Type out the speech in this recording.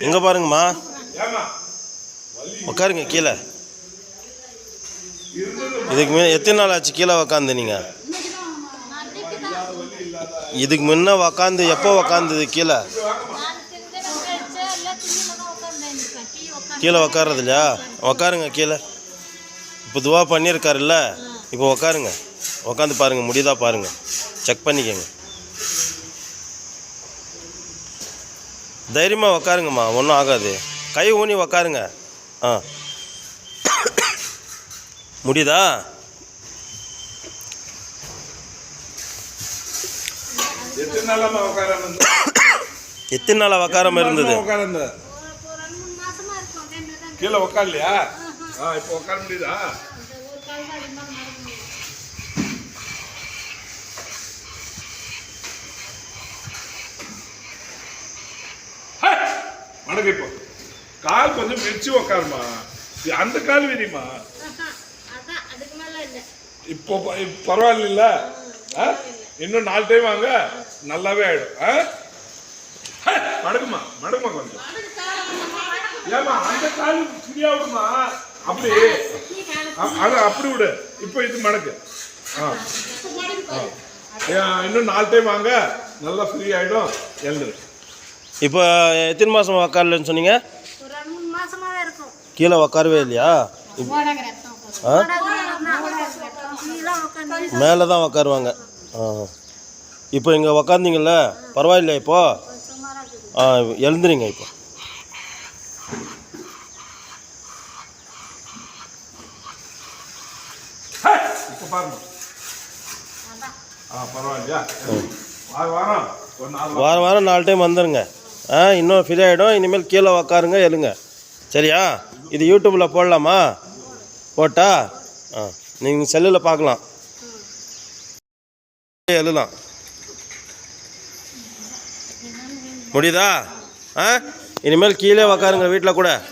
எங்கே பாருங்கம்மா? உட்காருங்க கீழே. இதுக்கு முன்ன எத்தனை நாள் ஆச்சு கீழே உக்காந்து நீங்கள் இதுக்கு முன்ன உக்காந்து எப்போ உக்காந்தது கீழே? கீழே உக்காறது இல்லையா? உக்காருங்க கீழே. இப்போ துவா பண்ணியிருக்காருல்ல? இப்போ உக்காருங்க. உக்காந்து பாருங்கள் முடியுதா பாருங்கள் செக் பண்ணிக்கோங்க. தைரியமாக உக்காருங்கம்மா ஒன்றும் ஆகாது. கை ஊனி உக்காருங்க. ஆ. முடியுதா? எத்தனை நாளாக உக்காராம இருந்தது? கீழே உட்காரலையா? ஆ இப்போ உட்கார முடியுதா? ஹே! மடக்கு இப்போ கால் கொஞ்சம் மெச்சு உட்காருமா இது அந்த கால் விரிமா இப்போ பரவாயில்ல ஆ? இன்னும் நாலு டைம் வாங்க. நல்லாவே ஆயிடும்! மடக்குமா மடக்குமா கொஞ்சம். ஏமா அந்த கால் ஃப்ரீயா விடுமா அப்படி அது அப்படி விடு. இப்போ இது மடக்கு. ஆ. ஆ. ஏன், இன்னும் நாலு டைம் வாங்க. நல்லா ஃப்ரீ ஆயிடும். எழுந்துரு. இப்போ எத்தனை மாதம் உக்காரலன்னு சொன்னீங்க? ஒரு ரெண்டு மூணு மாசமாவே இருக்கும். கீழே உக்காரவே இல்லையா? ஆ? மேலே தான் உக்காருவாங்க. ஆ. இப்போ இங்கே உக்காந்தீங்கல்ல பரவாயில்ல இப்போ? ஆ எழுந்துறீங்க இப்போ. வாரம் வாரம். நாலு டைம் வந்துடுங்க ஆ இன்னும் ஃப்ரீ ஆகிடும் இனிமேல் கீழே உக்காருங்க எழுங்க. சரியா? இது யூடியூப்பில் போடலாமா? போட்டா? ஆ. நீங்கள் செல்லில் பார்க்கலாம். எழுலாம் முடியுதா? ஆ? இனிமேல் கீழே உக்காருங்க வீட்டில் கூட.